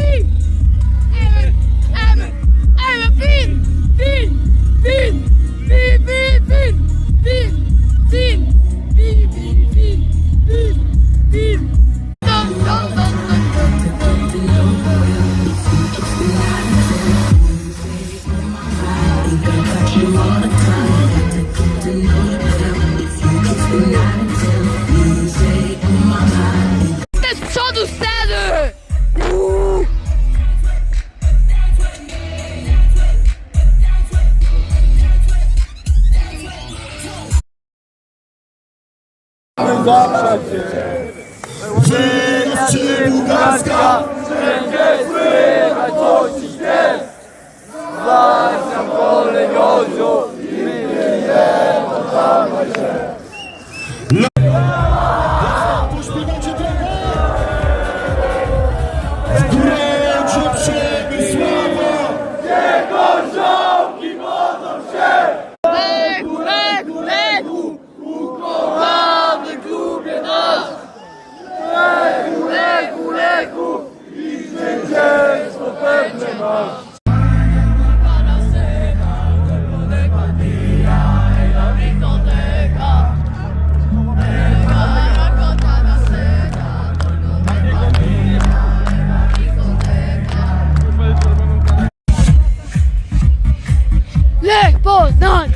fin! zaprzeć się. Przyjaźń bułgarska, Lech Poznań!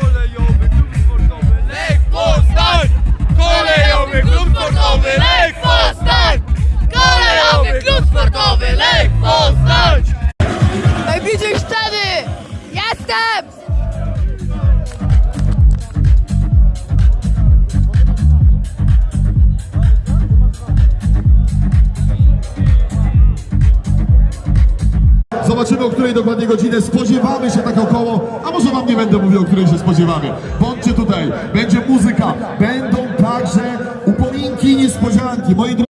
Kolejowy klub sportowy Lech Poznań! Kolejowy klub sportowy Lech Poznań! Kolejowy klub sportowy Lech Poznań! Jestem! Zobaczymy, o której dokładnie godziny spodziewamy się tak około, a może wam nie będę mówił, o której się spodziewamy. Bądźcie tutaj, będzie muzyka, będą także upominki i niespodzianki. Moi drodzy,